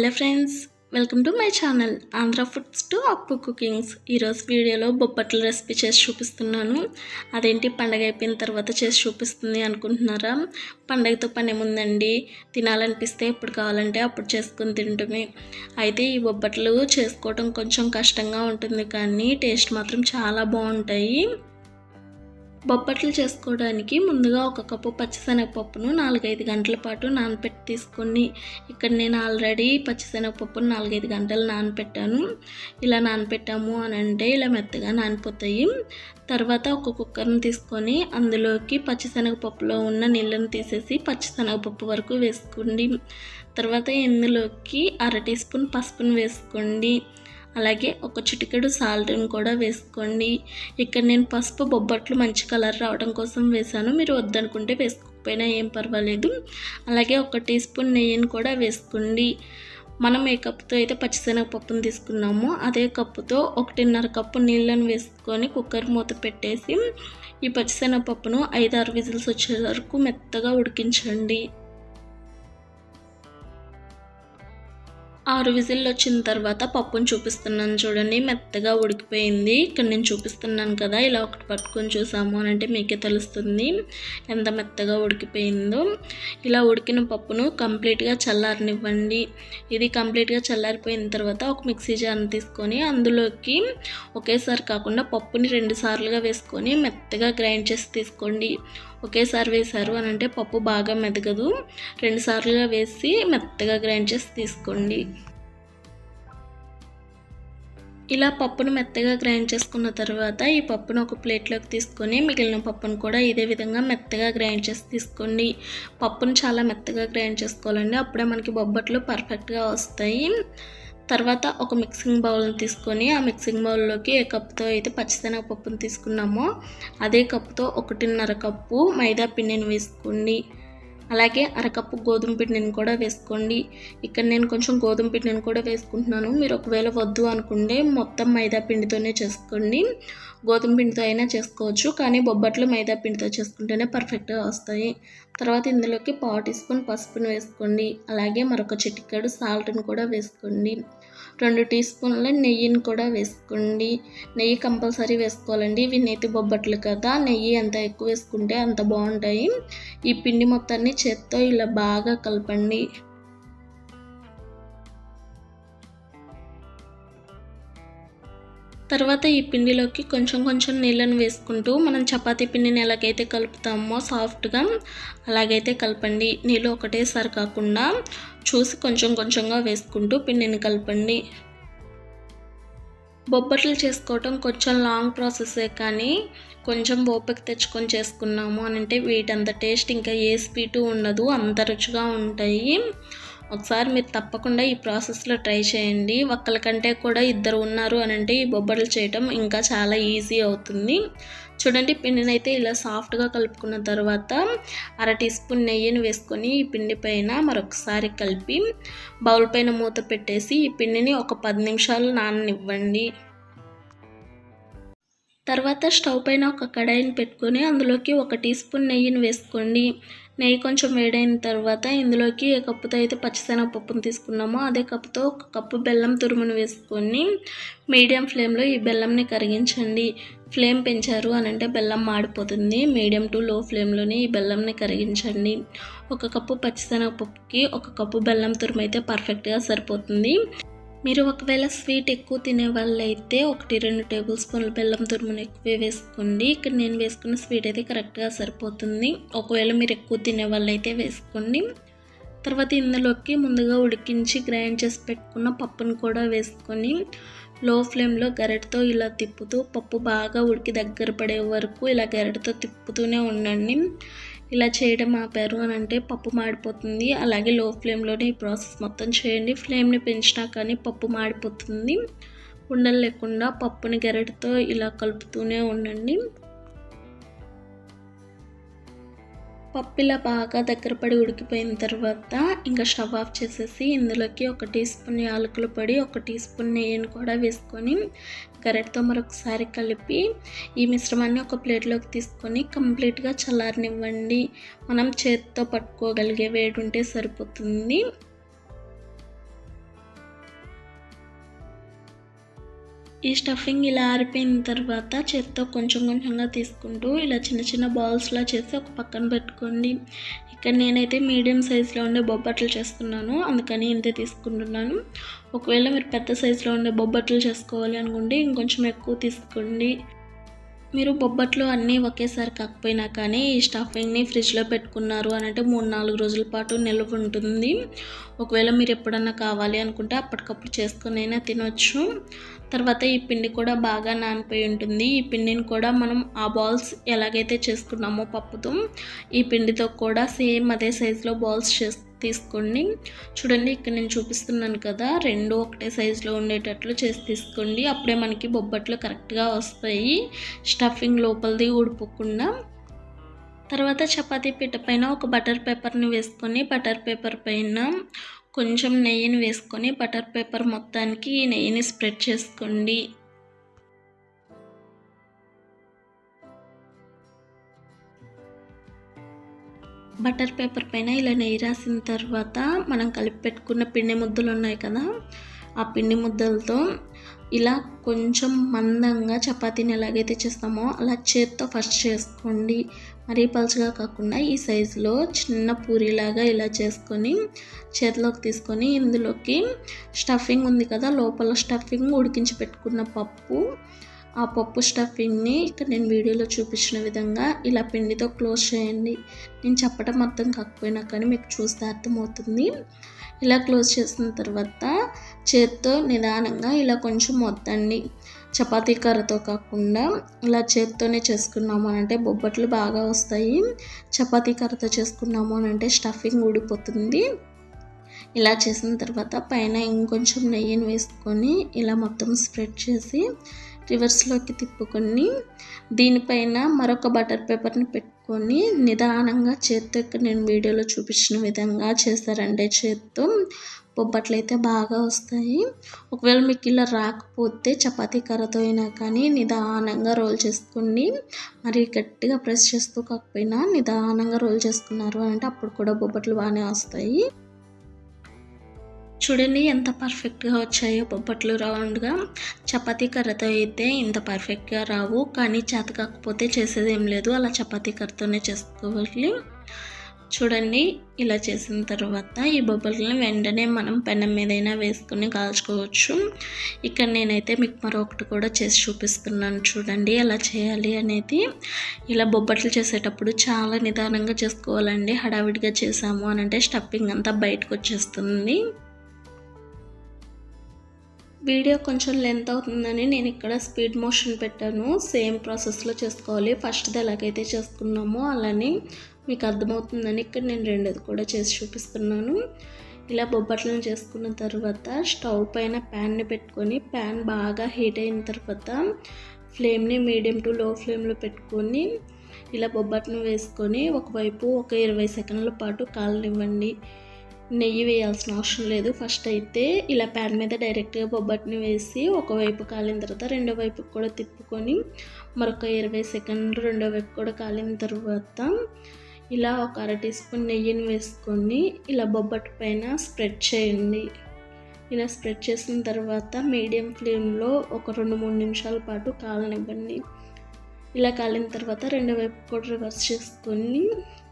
Hello friends welcome to my channel Andhra foods to Appu cookings. ఈరోజు వీడియోలో బొప్పట్ల recipe చేసి చూపిస్తున్నాను. అదేంటి పండగ అయిపోయిన తర్వాత చేసి చూపిస్తుంది అనుకుంటున్నారా? పండగతో పని ఏముందండి తినాలనిపిస్తే ఎప్పుడు కావాలంటే అప్పుడు చేసుకుని తింటమే. అయితే ఈ బొబ్బట్లు చేసుకోవడం కొంచెం కష్టంగా ఉంటుంది కానీ టేస్ట్ మాత్రం చాలా బాగుంటాయి. బొబ్బట్లు చేసుకోవడానికి ముందుగా ఒక కప్పు పచ్చిశనగపప్పును నాలుగైదు గంటల పాటు నానపెట్టి తీసుకొని ఇక్కడ నేను ఆల్రెడీ పచ్చిశనగపప్పును నాలుగైదు గంటలు నానపెట్టాను. ఇలా నానపెట్టాము అని అంటే ఇలా మెత్తగా నానిపోతాయి. తర్వాత ఒక కుక్కర్ని తీసుకొని అందులోకి పచ్చిశనగపప్పులో ఉన్న నీళ్ళను తీసేసి పచ్చిశనగపప్పు వరకు వేసుకోండి. తర్వాత ఇందులోకి అర టీ స్పూన్ పసుపును వేసుకోండి. అలాగే ఒక చిటికెడు సాల్ట్ని కూడా వేసుకోండి. ఇక్కడ నేను పసుపు బొబ్బట్లు మంచి కలర్ రావడం కోసం వేసాను మీరు వద్దనుకుంటే వేసుకోకపోయినా ఏం పర్వాలేదు. అలాగే ఒక టీ స్పూన్ నెయ్యిని కూడా వేసుకోండి. మనం ఏ కప్పుతో అయితే పచ్చిశనగపప్పును తీసుకున్నామో అదే కప్పుతో ఒకటిన్నర కప్పు నీళ్ళని వేసుకొని కుక్కర్ మూత పెట్టేసి ఈ పచ్చిశనగపప్పును ఐదు ఆరు విజిల్స్ వచ్చే వరకు మెత్తగా ఉడికించండి. ఆరు విజిల్లు వచ్చిన తర్వాత పప్పును చూపిస్తున్నాను చూడండి. మెత్తగా ఉడికిపోయింది. ఇక్కడ నేను చూపిస్తున్నాను కదా ఇలా ఒకటి పట్టుకొని చూసాము అని అంటే మీకే తెలుస్తుంది ఎంత మెత్తగా ఉడికిపోయిందో. ఇలా ఉడికిన పప్పును కంప్లీట్గా చల్లారనివ్వండి. ఇది కంప్లీట్గా చల్లారిపోయిన తర్వాత ఒక మిక్సీ జార్ని తీసుకొని అందులోకి ఒకేసారి కాకుండా పప్పుని రెండు సార్లుగా వేసుకొని మెత్తగా గ్రైండ్ చేసి తీసుకోండి. ఒకేసారి వేశారు అని అంటే పప్పు బాగా మెదగదు. రెండు సార్లుగా వేసి మెత్తగా గ్రైండ్ చేసి తీసుకోండి. ఇలా పప్పును మెత్తగా గ్రైండ్ చేసుకున్న తర్వాత ఈ పప్పును ఒక ప్లేట్లోకి తీసుకొని మిగిలిన పప్పును కూడా ఇదే విధంగా మెత్తగా గ్రైండ్ చేసి తీసుకోండి. పప్పును చాలా మెత్తగా గ్రైండ్ చేసుకోవాలండి. అప్పుడే మనకి బొబ్బట్లు పర్ఫెక్ట్గా వస్తాయి. తర్వాత ఒక మిక్సింగ్ బౌల్ని తీసుకొని ఆ మిక్సింగ్ బౌల్లోకి ఏ కప్తో అయితే పచ్చిశనగపప్పును తీసుకున్నామో అదే కప్పుతో ఒకటిన్నర కప్పు మైదా పిండిని వేసుకోండి. అలాగే అరకప్పు గోధుమ పిండిని కూడా వేసుకోండి. ఇక్కడ నేను కొంచెం గోధుమ పిండిని కూడా వేసుకుంటున్నాను. మీరు ఒకవేళ వద్దు అనుకుంటే మొత్తం మైదా పిండితోనే చేసుకోండి. గోధుమ పిండితో అయినా చేసుకోవచ్చు కానీ బొబ్బట్లు మైదా పిండితో చేసుకుంటేనే పర్ఫెక్ట్గా వస్తాయి. తర్వాత ఇందులోకి పావు టీ స్పూన్ పసుపును వేసుకోండి. అలాగే మరొక చిటికెడు సాల్ట్ని కూడా వేసుకోండి. రెండు టీ స్పూన్ల నెయ్యిని కూడా వేసుకోండి. నెయ్యి కంపల్సరీ వేసుకోవాలండి. ఇవి నేతి బొబ్బట్లు కదా నెయ్యి ఎంత ఎక్కువ వేసుకుంటే అంత బాగుంటాయి. ఈ పిండి మొత్తాన్ని చేత్తో ఇలా బాగా కలపండి. తర్వాత ఈ పిండిలోకి కొంచెం కొంచెం నీళ్ళను వేసుకుంటూ మనం చపాతీ పిండిని ఎలాగైతే కలుపుతామో సాఫ్ట్గా అలాగైతే కలపండి. నీళ్ళు ఒకటేసారి కాకుండా చూసి కొంచెం కొంచెంగా వేసుకుంటూ పిండిని కలపండి. బొబ్బట్లు చేసుకోవటం కొంచెం లాంగ్ ప్రాసెసే కానీ కొంచెం ఓపిక తెచ్చుకొని చేసుకున్నాము అని అంటే వీటంత టేస్ట్ ఇంకా ఏ స్వీటు ఉండదు అంత రుచిగా ఉంటాయి. ఒకసారి మీరు తప్పకుండా ఈ ప్రాసెస్లో ట్రై చేయండి. ఒక్కరికంటే కూడా ఇద్దరు ఉన్నారు అని అంటే ఈ బొబ్బట్లు చేయటం ఇంకా చాలా ఈజీ అవుతుంది. చూడండి పిండిని అయితే ఇలా సాఫ్ట్గా కలుపుకున్న తర్వాత అర టీ స్పూన్ నెయ్యిని వేసుకొని ఈ పిండి పైన మరొకసారి కలిపి బౌల్ పైన మూత పెట్టేసి ఈ పిండిని ఒక పది నిమిషాలు నాననివ్వండి. తర్వాత స్టవ్ పైన ఒక కడాయిని పెట్టుకొని అందులోకి ఒక టీ స్పూన్ నెయ్యిని వేసుకోండి. నెయ్యి కొంచెం వేడైన తర్వాత ఇందులోకి ఏ కప్పుతో అయితే పచ్చిశనగపప్పును తీసుకున్నామో అదే కప్పుతో ఒక కప్పు బెల్లం తురుమును వేసుకొని మీడియం ఫ్లేమ్లో ఈ బెల్లంని కరిగించండి. ఫ్లేమ్ పెంచారు అని అంటే బెల్లం మాడిపోతుంది. మీడియం టు లో ఫ్లేమ్లోనే ఈ బెల్లంని కరిగించండి. ఒక కప్పు పచ్చిశనగపప్పుకి ఒక కప్పు బెల్లం తురుము అయితే పర్ఫెక్ట్గా సరిపోతుంది. మీరు ఒకవేళ స్వీట్ ఎక్కువ తినే వాళ్ళైతే ఒకటి రెండు టేబుల్ స్పూన్ల బెల్లం తురుమును ఎక్కువే వేసుకోండి. ఇక్కడ నేను వేసుకున్న స్వీట్ అయితే కరెక్ట్గా సరిపోతుంది. ఒకవేళ మీరు ఎక్కువ తినే వాళ్ళైతే వేసుకోండి. తర్వాత ఇందులోకి ముందుగా ఉడికించి గ్రైండ్ చేసి పెట్టుకున్న పప్పును కూడా వేసుకొని లో ఫ్లేమ్లో గరిటతో ఇలా తిప్పుతూ పప్పు బాగా ఉడికి దగ్గర పడే వరకు ఇలా గరిటతో తిప్పుతూనే ఉండండి. ఇలా చేయడం ఆపారు అని అంటే పప్పు మాడిపోతుంది. అలాగే లో ఫ్లేమ్లోనే ఈ ప్రాసెస్ మొత్తం చేయండి. ఫ్లేమ్ని పెంచినా కానీ పప్పు మాడిపోతుంది. ఉండలు లేకుండా పప్పుని గెరటితో ఇలా కలుపుతూనే ఉండండి. పప్పిలా బాగా దగ్గర పడి ఉడికిపోయిన తర్వాత ఇంకా స్టవ్ ఆఫ్ చేసేసి ఇందులోకి ఒక టీ స్పూన్ యాలకుల పొడి ఒక టీ స్పూన్ నెయ్యిని కూడా వేసుకొని గరెట్తో మరొకసారి కలిపి ఈ మిశ్రమాన్ని ఒక ప్లేట్లోకి తీసుకొని కంప్లీట్గా చల్లారనివ్వండి. మనం చేతితో పట్టుకోగలిగే వేడి ఉంటే సరిపోతుంది. ఈ స్టఫింగ్ ఇలా ఆరిపోయిన తర్వాత చేత్తో కొంచెం కొంచెంగా తీసుకుంటూ ఇలా చిన్న చిన్న బాల్స్లా చేసి ఒక పక్కన పెట్టుకోండి. ఇక్కడ నేనైతే మీడియం సైజులో ఉండే బొబ్బట్లు చేస్తున్నాను. అందుకని ఇంతే తీసుకుంటున్నాను. ఒకవేళ మీరు పెద్ద సైజులో ఉండే బొబ్బట్లు చేసుకోవాలి అనుకుంటే ఇంకొంచెం ఎక్కువ తీసుకోండి. మీరు బొబ్బట్లు అన్నీ ఒకేసారి కాకపోయినా కానీ ఈ స్టఫింగ్ని ఫ్రిడ్జ్లో పెట్టుకున్నారు అని అంటే మూడు నాలుగు రోజుల పాటు నిల్వ ఉంటుంది. ఒకవేళ మీరు ఎప్పుడన్నా కావాలి అనుకుంటే అప్పటికప్పుడు చేసుకునైనా అయినా తినొచ్చు. తర్వాత ఈ పిండి కూడా బాగా నానిపోయి ఉంటుంది. ఈ పిండిని కూడా మనం ఆ బాల్స్ ఎలాగైతే చేసుకున్నామో పప్పుతో ఈ పిండితో కూడా సేమ్ అదే సైజులో బాల్స్ చేసు తీసుకోండి చూడండి ఇక్కడ నేను చూపిస్తున్నాను కదా రెండు ఒకటే సైజులో ఉండేటట్లు చేసి తీసుకోండి. అప్పుడే మనకి బొబ్బట్లు కరెక్ట్గా వస్తాయి. స్టఫింగ్ లోపలిది ఊడిపోకుండా. తర్వాత చపాతీ పిట్ట పైన ఒక బటర్ పేపర్ని వేసుకొని బటర్ పేపర్ పైన కొంచెం నెయ్యిని వేసుకొని బటర్ పేపర్ మొత్తానికి ఈ నెయ్యిని స్ప్రెడ్ చేసుకోండి. బటర్ పేపర్ పైన ఇలా నెయ్యి రాసిన తర్వాత మనం కలిపి పెట్టుకున్న పిండి ముద్దలు ఉన్నాయి కదా ఆ పిండి ముద్దలతో ఇలా కొంచెం మందంగా చపాతీని ఎలాగైతే చేస్తామో అలా చేత్తో ఫస్ట్ చేసుకోండి. మరీ పలుచగా కాకుండా ఈ సైజులో చిన్న పూరిలాగా ఇలా చేసుకొని చేతిలోకి తీసుకొని ఇందులోకి స్టఫింగ్ ఉంది కదా లోపల స్టఫింగ్ ఉడికించి పెట్టుకున్న పప్పు ఆ పప్పు స్టఫింగ్ని ఇక్కడ నేను వీడియోలో చూపించిన విధంగా ఇలా పిండితో క్లోజ్ చేయండి. నేను చెప్పడం అర్థం కాకపోయినా కానీ మీకు చూస్తే అర్థమవుతుంది. ఇలా క్లోజ్ చేసిన తర్వాత చేత్తో నిదానంగా ఇలా కొంచెం మొత్తాన్ని చపాతీ కర్రతో కాకుండా ఇలా చేత్తోనే చేసుకున్నాము అని అంటే బొబ్బట్లు బాగా వస్తాయి. చపాతీ కర్రతో చేసుకున్నాము అని అంటే స్టఫింగ్ ఊడిపోతుంది. ఇలా చేసిన తర్వాత పైన ఇంకొంచెం నెయ్యిని వేసుకొని ఇలా మొత్తం స్ప్రెడ్ చేసి రివర్స్లోకి తిప్పుకొని దీనిపైన మరొక బటర్ పేపర్ని పెట్టుకొని నిదానంగా చేత్తో ఇక్కడ నేను వీడియోలో చూపించిన విధంగా చేస్తారంటే చేత్తో బొబ్బట్లు అయితే బాగా వస్తాయి. ఒకవేళ మీకు ఇలా రాకపోతే చపాతీ కర్రతో అయినా కానీ నిదానంగా రోల్ చేసుకోండి మరి గట్టిగా ప్రెస్ చేస్తూ కాకపోయినా నిదానంగా రోల్ చేసుకున్నారు అంటే అప్పుడు కూడా బొబ్బట్లు బాగానే వస్తాయి. చూడండి ఎంత పర్ఫెక్ట్గా వచ్చాయో బొబ్బట్లు రౌండ్గా. చపాతీ కర్రతో అయితే ఇంత పర్ఫెక్ట్గా రావు. కానీ చేత కాకపోతే చేసేది ఏం లేదు. అలా చపాతీ కర్రతోనే చేసుకోవాలి. చూడండి ఇలా చేసిన తర్వాత ఈ బొబ్బల్ని వెంటనే మనం పెనం మీదైనా వేసుకొని కాల్చుకోవచ్చు. ఇక్కడ నేనైతే మీకు మరొకటి కూడా చేసి చూపిస్తున్నాను. చూడండి ఎలా చేయాలి అనేది. ఇలా బొబ్బట్లు చేసేటప్పుడు చాలా నిదానంగా చేసుకోవాలండి. హడావిడిగా చేసాము అని అంటే స్టఫింగ్ అంతా బయటకు వచ్చేస్తుంది. వీడియో కొంచెం లెంత్ అవుతుందని నేను ఇక్కడ స్పీడ్ మోషన్ పెట్టాను. సేమ్ ప్రాసెస్లో చేసుకోవాలి. ఫస్ట్ది ఎలాగైతే చేసుకున్నామో అలానే మీకు అర్థమవుతుందని ఇక్కడ నేను రెండోది కూడా చేసి చూపిస్తున్నాను. ఇలా బొబ్బట్లను చేసుకున్న తర్వాత స్టవ్ పైన ప్యాన్ని పెట్టుకొని ప్యాన్ బాగా హీట్ అయిన తర్వాత ఫ్లేమ్ని మీడియం టు లో ఫ్లేమ్లో పెట్టుకొని ఇలా బొబ్బట్ను వేసుకొని ఒకవైపు ఒక ఇరవై సెకండ్ల పాటు కాలనివ్వండి. నెయ్యి వేయాల్సిన అవసరం లేదు. ఫస్ట్ అయితే ఇలా ప్యాన్ మీద డైరెక్ట్గా బొబ్బట్ని వేసి ఒకవైపు కాలిన తర్వాత రెండో వైపు కూడా తిప్పుకొని మరొక ఇరవై సెకండ్లు రెండో వైపు కూడా కాలిన తర్వాత ఇలా ఒక అర టీ స్పూన్ నెయ్యిని వేసుకొని ఇలా బొబ్బట్టు పైన స్ప్రెడ్ చేయండి. ఇలా స్ప్రెడ్ చేసిన తర్వాత మీడియం ఫ్లేమ్లో ఒక రెండు మూడు నిమిషాల పాటు కాలనివ్వండి. ఇలా కాలిన తర్వాత రెండో వైపు కూడా రివర్స్ చేసుకొని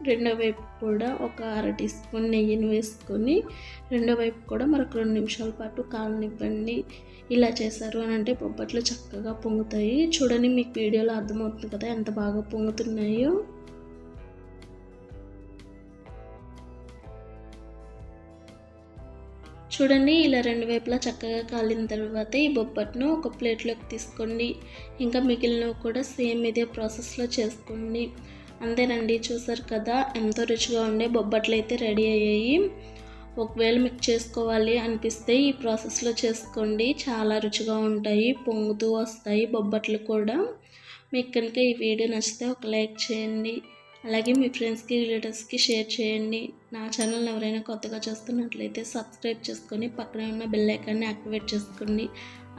రెండో వైపు కూడా ఒక అర టీ స్పూన్ నెయ్యిని వేసుకొని రెండో వైపు కూడా మరొక రెండు నిమిషాల పాటు కాలనివ్వండి. ఇలా చేశారు అని అంటే బొబ్బట్లు చక్కగా పొంగుతాయి. చూడండి మీకు వీడియోలో అర్థమవుతుంది కదా ఎంత బాగా పొంగుతున్నాయో. చూడండి ఇలా రెండు వైపులా చక్కగా కాలిన తర్వాత ఈ బొబ్బట్ను ఒక ప్లేట్లోకి తీసుకోండి. ఇంకా మిగిలినవి కూడా సేమ్ ఇదే ప్రాసెస్లో చేసుకోండి. అంతేనండి చూసారు కదా ఎంతో రుచిగా ఉండే బొబ్బట్లు అయితే రెడీ అయ్యాయి. ఒకవేళ మీకు చేసుకోవాలి అనిపిస్తే ఈ ప్రాసెస్లో చేసుకోండి. చాలా రుచిగా ఉంటాయి పొంగుతూ వస్తాయి బొబ్బట్లు కూడా. మీకు కనుక ఈ వీడియో నచ్చితే ఒక లైక్ చేయండి. అలాగే మీ ఫ్రెండ్స్కి రిలేటివ్స్కి షేర్ చేయండి. నా ఛానల్ ఎవరైనా కొత్తగా చూస్తున్నట్లయితే సబ్స్క్రైబ్ చేసుకొని పక్కనే ఉన్న బెల్ ఐకాన్ని యాక్టివేట్ చేసుకోండి.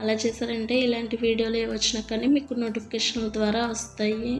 అలా చేశారంటే ఇలాంటి వీడియోలు వచ్చినా కానీ మీకు నోటిఫికేషన్ల ద్వారా వస్తాయి.